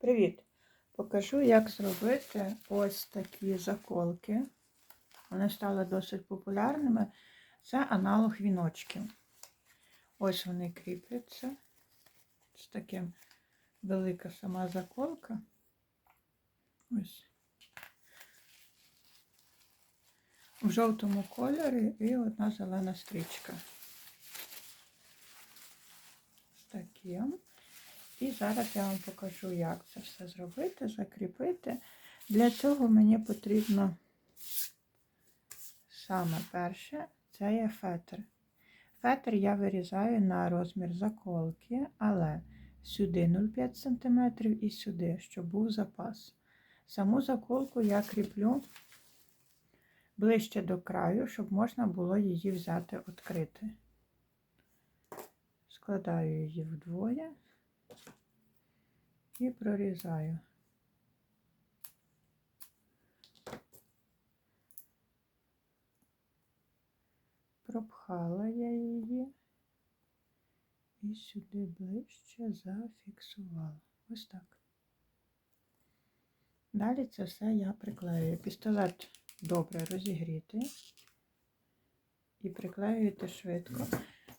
Привіт! Покажу, як зробити ось такі заколки. Вони стали досить популярними. Це аналог віночків. Ось вони кріпляться. З таким велика сама заколка. Ось. В жовтому кольорі і одна зелена стрічка. З таким. І зараз я вам покажу, як це все зробити, закріпити. Для цього мені потрібно саме перше, це є фетр. Фетр я вирізаю на розмір заколки, але сюди 0,5 см і сюди, щоб був запас. Саму заколку я кріплю ближче до краю, щоб можна було її взяти відкрити. Складаю її вдвоє і прорізаю. Пропхала я її і сюди ближче зафіксувала. Ось так. Далі це все я приклеюю. Пістолет добре розігріти і приклеюєте швидко,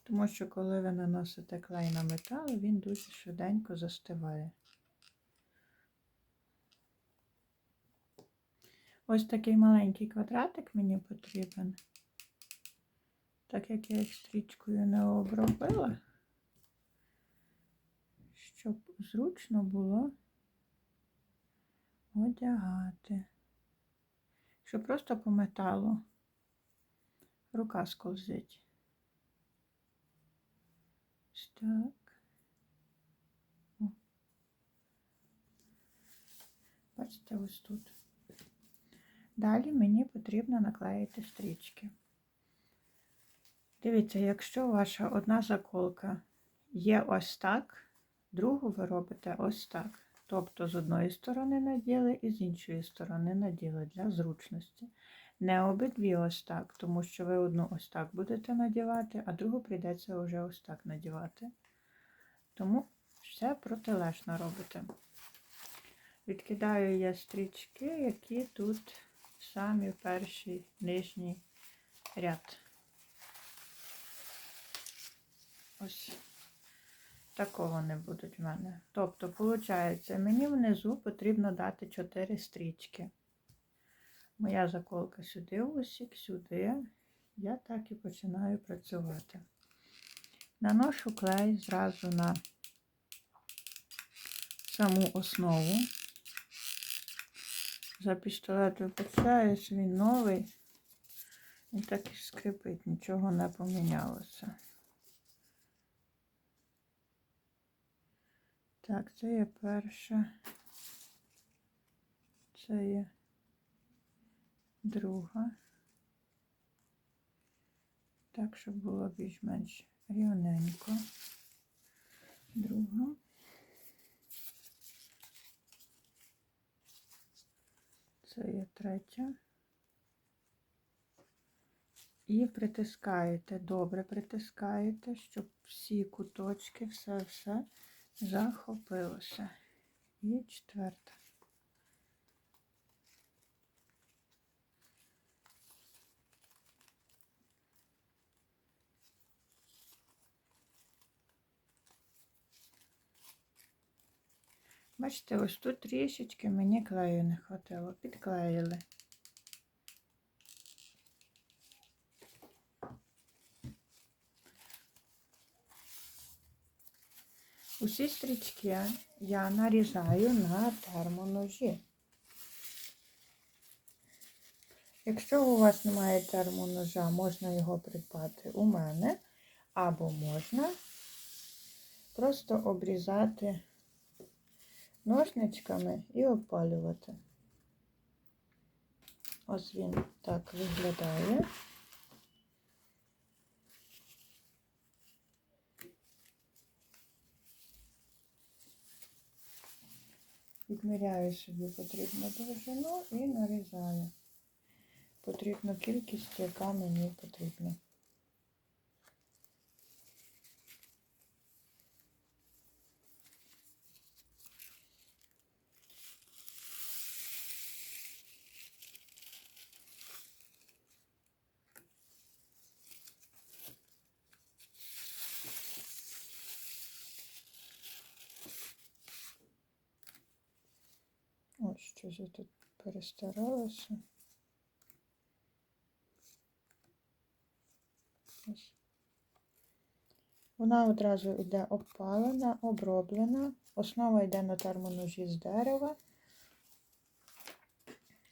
тому що коли ви наносите клей на метал, він дуже швиденько застиває. Ось такий маленький квадратик мені потрібен, так як я їх стрічкою не обробила, щоб зручно було одягати. Якщо просто по металу рука скользить. Так. О. Бачите, ось тут. Далі мені потрібно наклеїти стрічки. Дивіться, якщо ваша одна заколка є ось так, другу ви робите ось так. Тобто з одної сторони наділи і з іншої сторони наділи для зручності. Не обидві ось так, тому що ви одну ось так будете надівати, а другу прийдеться вже ось так надівати. Тому все протилежно робите. Відкидаю я стрічки, які тут самі перший нижній ряд. Ось такого не будуть в мене. Тобто, виходить, мені внизу потрібно дати 4 стрічки. Моя заколка сюди, усік, сюди. Я так і починаю працювати. Наношу клей зразу на саму основу. За пістолет випускаєш, він новий. І так і скрипить, нічого не помінялося. Так, це є перша, це є друга. Так, щоб було більш-менш рівненько. Друга. Це є третя. І притискаєте, добре притискаєте, щоб всі куточки, все-все захопилося. І четверта. Бачите, ось тут трішечки мені клею не хватило, підклеїли. Усі стрічки я нарізаю на термоножі. Якщо у вас немає термоножа, можна його придбати у мене, або можна просто обрізати ножничками і опалювати. Ось він так виглядає. Відміряю собі потрібну довжину і нарізаю потрібну кількість, яка мені потрібна. Щось я тут перестаралася. Вона одразу йде обпалена, оброблена. Основа йде на термоножі з дерева.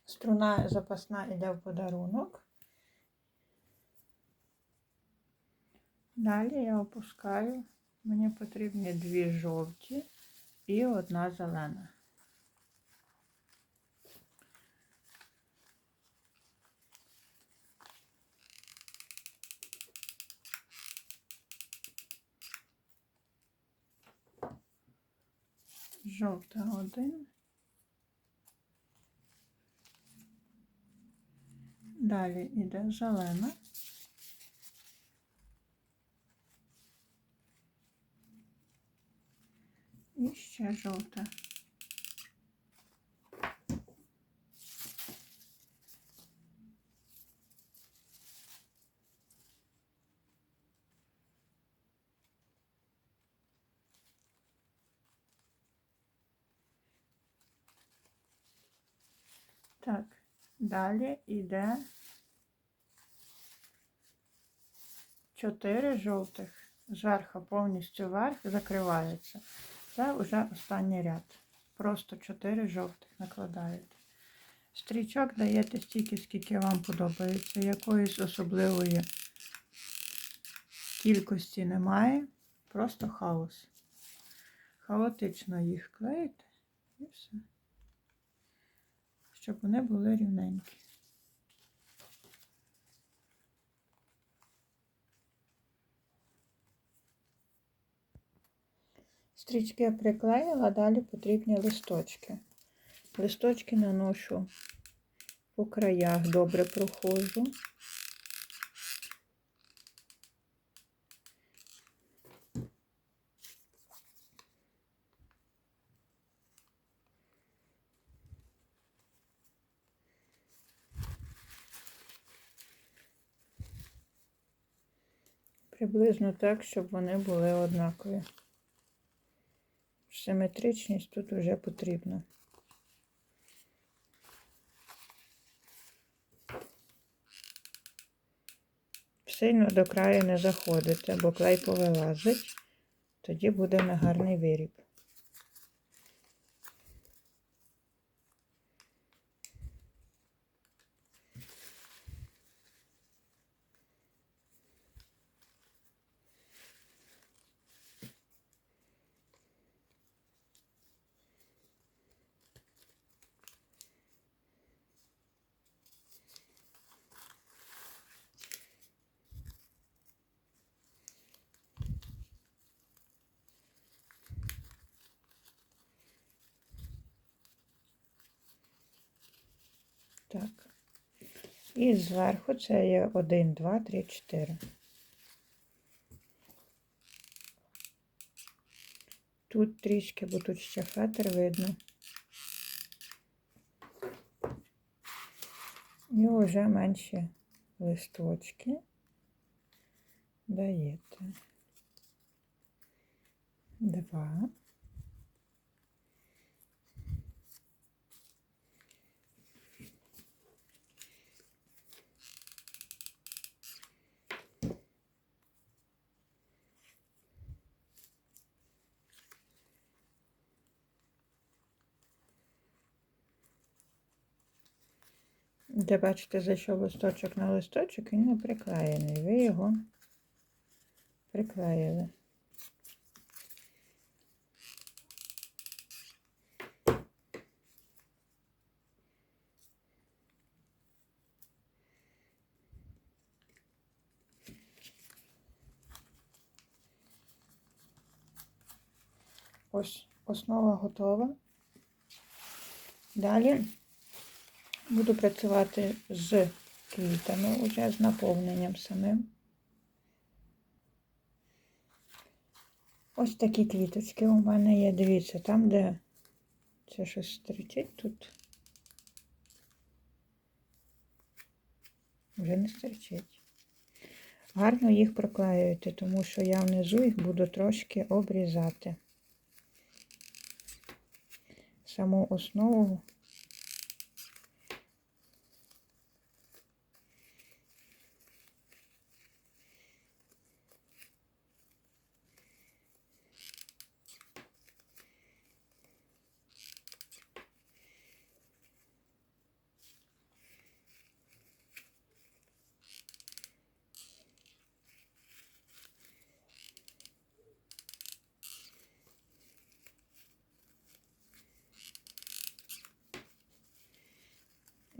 Струна запасна йде в подарунок. Далі я опускаю. Мені потрібні дві жовті і одна зелена. Жовта один. Далі йде зелена. І ще жовта. Так, далі йде чотири жовтих. Зверху повністю вверх закривається. Це вже останній ряд. Просто 4 жовтих накладаєте. Стрічок даєте стільки, скільки вам подобається. Якоїсь особливої кількості немає. Просто хаос. Хаотично їх клеїте і все. Щоб вони були рівненькі. Стрічки я приклеїла, далі потрібні листочки. Листочки наношу по краях, добре проходжу. Приблизно так, щоб вони були однакові. Симетричність тут вже потрібна. Сильно до краю не заходите, бо клей повилазить, тоді буде негарний виріб. Так. І зверху це є 1, 2, 3, 4. Тут трішки, бо тут ще фетр видно. І вже менші листочки даєте. Два. Де бачите, зайшов листочок на листочок, він не приклеєний. Ви його приклеїли. Ось основа готова. Далі Буду працювати з квітами, уже з наповненням самим. Ось такі квіточки у мене є. Дивіться, там, де це щось стрічить тут. Вже не стрічить. Гарно їх проклеюєте, тому що я внизу їх буду трошки обрізати. Саму основу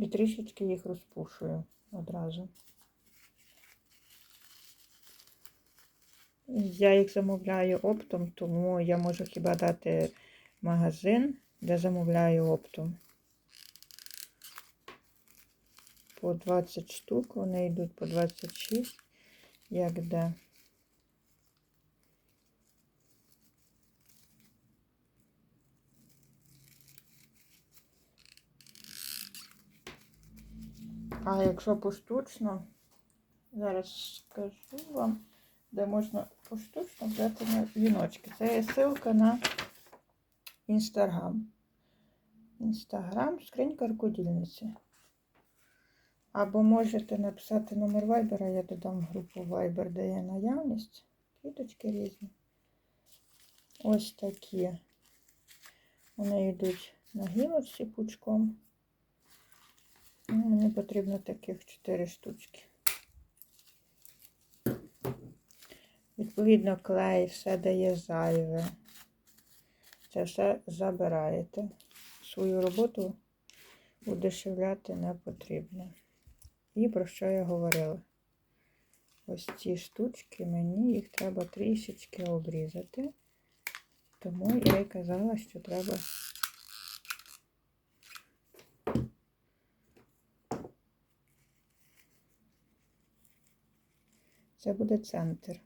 І трішечки їх розпушую одразу. Я їх замовляю оптом, тому я можу хіба дати магазин, де замовляю оптом. По 20 штук, вони йдуть по 26, як де. А якщо поштучно, зараз скажу вам, де можна поштучно взяти на віночки. Це є ссылка на інстаграм. Інстаграм, скринька рукодільниці. Або можете написати номер вайбера, я додам групу Viber, де є наявність. Квіточки різні. Ось такі. Вони йдуть на гілочці пучком. Мені потрібно таких 4 штучки. Відповідно, клей, все дає зайве. Це все забираєте. Свою роботу удешевляти не потрібно. І про що я говорила? Ось ці штучки, мені їх треба трішечки обрізати. Тому я й казала, що треба Це буде центр.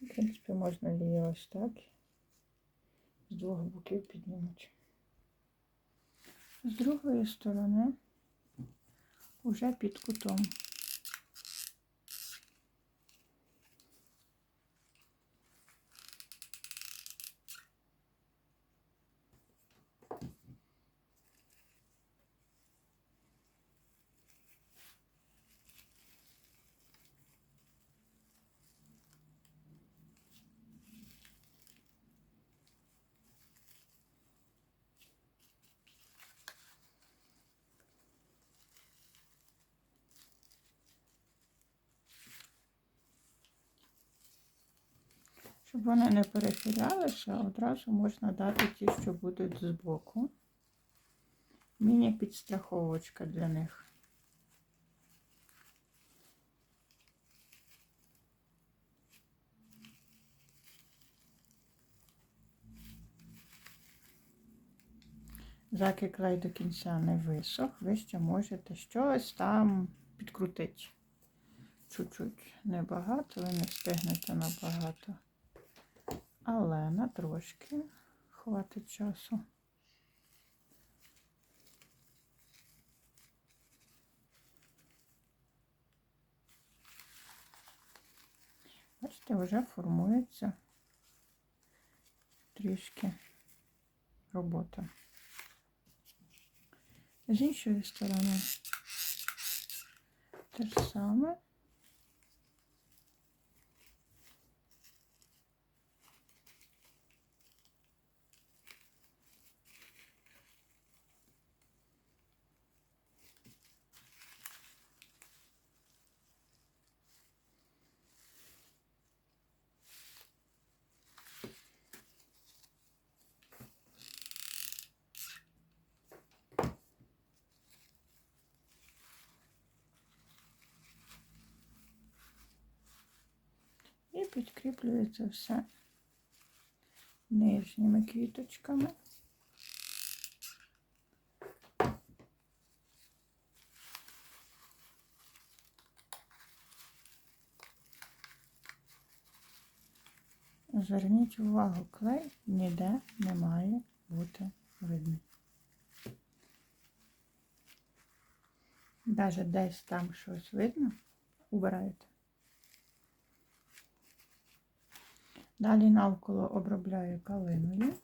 В принципі, можна її ось так. З двох боків піднімати. З другої сторони вже під кутом. Щоб вони не перехилялися, одразу можна дати ті, що будуть збоку. Міні-підстраховочка для них. Заки клей до кінця не висох, ви ще можете щось там підкрутити. Чуть-чуть небагато, ви не встигнете набагато. Але на трошки хватить часу. Бачите, вже формується трішки робота. З іншої сторони те ж саме. Підкріплюється все нижніми квіточками. Зверніть увагу, клей ніде не має бути видний. Навіть десь там щось видно, убираєте. Далі навколо обробляю калиною.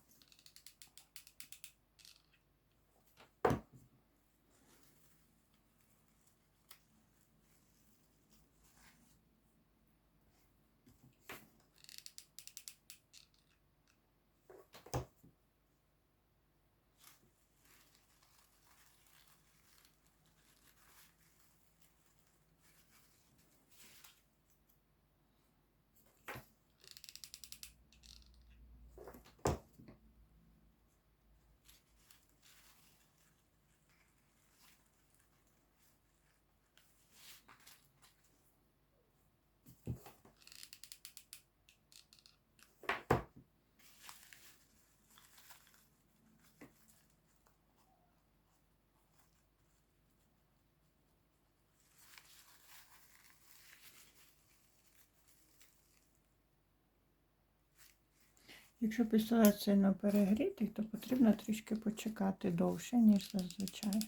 Якщо пістолет сильно перегрітий, то потрібно трішки почекати довше, ніж зазвичай.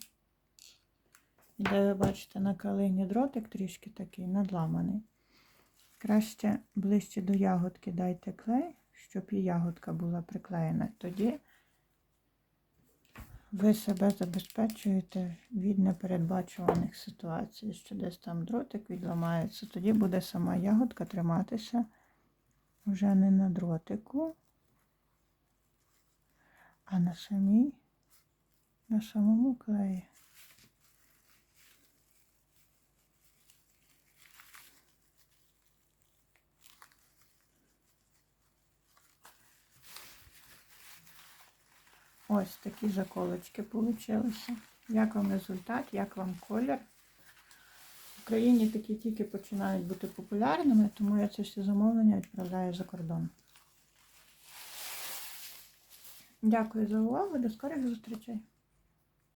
І де ви бачите на калині дротик трішки такий надламаний. Краще ближче до ягодки дайте клей, щоб і ягодка була приклеєна. Тоді ви себе забезпечуєте від непередбачуваних ситуацій, що десь там дротик відламається. Тоді буде сама ягодка триматися вже не на дротику, а на самій, на самому клеї. Ось такі заколочки получилися. Як вам результат, як вам колір? В Україні такі тільки починають бути популярними, тому я ці всі замовлення відправляю за кордон. Дякую за увагу, до скорих зустрічей!